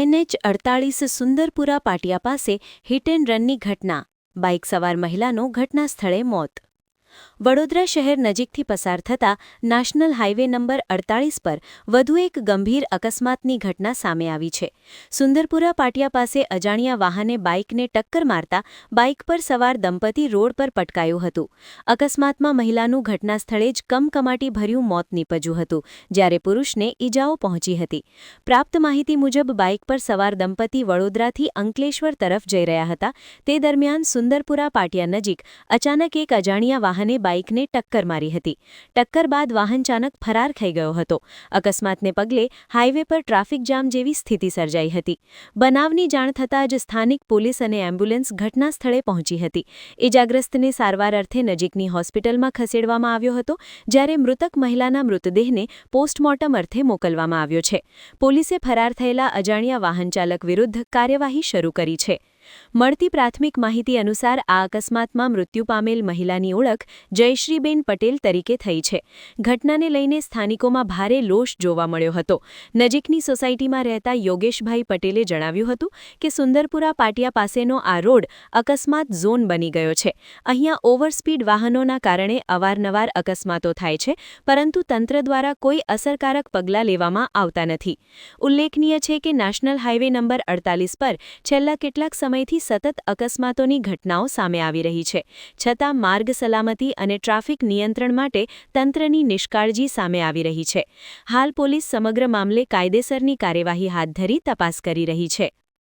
NH અડતાળીસ Sundarpura પાટિયા પાસે hit and રનની ઘટના. Bike સવાર મહિલાનું ઘટના સ્થળે મોત. વડોદરા શહેર નજીકથી પસાર થતા નેશનલ હાઇવે નંબર અડતાળીસ પર વધુ એક ગંભીર અકસ્માતની ઘટના સામે આવી છે. સુંદરપુરા પાટિયા પાસે અજાણ્યા વાહને બાઇકને ટક્કર મારતા બાઇક પર સવાર દંપતી રોડ પર પટકાયું હતું. અકસ્માતમાં મહિલાનું ઘટના સ્થળે જ કમકમાટી ભર્યું મોત નીપજ્યું હતું, જ્યારે પુરુષને ઈજાઓ પહોંચી હતી. પ્રાપ્ત માહિતી મુજબ, બાઇક પર સવાર દંપતી વડોદરાથી અંકલેશ્વર તરફ જઈ રહ્યા હતા. તે દરમિયાન સુંદરપુરા પાટિયા નજીક અચાનક એક અજાણ્યા વાહને બાઇકને ટક્કર મારી હતી. ટક્કર બાદ વાહન ચાલક ફરાર થઈ ગયો હતો. અકસ્માતને પગલે હાઇવે પર ટ્રાફિક જામ જેવી સ્થિતિ સર્જાઈ હતી. બનાવની જાણ થતાં જ સ્થાનિક પોલીસ અને એમ્બ્યુલન્સ ઘટના સ્થળે પહોંચી હતી. ઇજાગ્રસ્તને સારવાર અર્થે નજીકની હોસ્પિટલમાં ખસેડવામાં આવ્યો હતો, જ્યારે મૃતક મહિલાના મૃતદેહને પોસ્ટમોર્ટમ અર્થે મોકલવામાં આવ્યો છે. પોલીસે ફરાર થયેલા અજાણ્યા વાહનચાલક વિરુદ્ધ કાર્યવાહી શરૂ કરી છે. મળતી પ્રાથમિક માહિતી અનુસાર આ અકસ્માતમાં મૃત્યુ પામેલ મહિલાની ઓળખ જયશ્રીબેન પટેલ તરીકે થઈ છે. ઘટનાને લઈને સ્થાનિકોમાં ભારે લોશ જોવા મળ્યો હતો. નજીકની સોસાયટીમાં રહેતા યોગેશભાઈ પટેલે જણાવ્યું હતું કે સુંદરપુરા પાટિયા પાસેનો આ રોડ અકસ્માત ઝોન બની ગયો છે. અહીંયા ઓવરસ્પીડ વાહનોના કારણે અવારનવાર અકસ્માતો થાય છે, પરંતુ તંત્ર દ્વારા કોઈ અસરકારક પગલાં લેવામાં આવતા નથી. ઉલ્લેખનીય છે કે નેશનલ હાઇવે નંબર અડતાલીસ પર છેલ્લા કેટલાક સમયથી સતત અકસ્માતોની ઘટનાઓ સામે આવી રહી છે, છતાં માર્ગ સલામતી અને ટ્રાફિક નિયંત્રણ માટે તંત્રની નિષ્કાળજી સામે આવી રહી છે. હાલ પોલીસ સમગ્ર મામલે કાયદેસરની કાર્યવાહી હાથ ધરી તપાસ કરી રહી છે.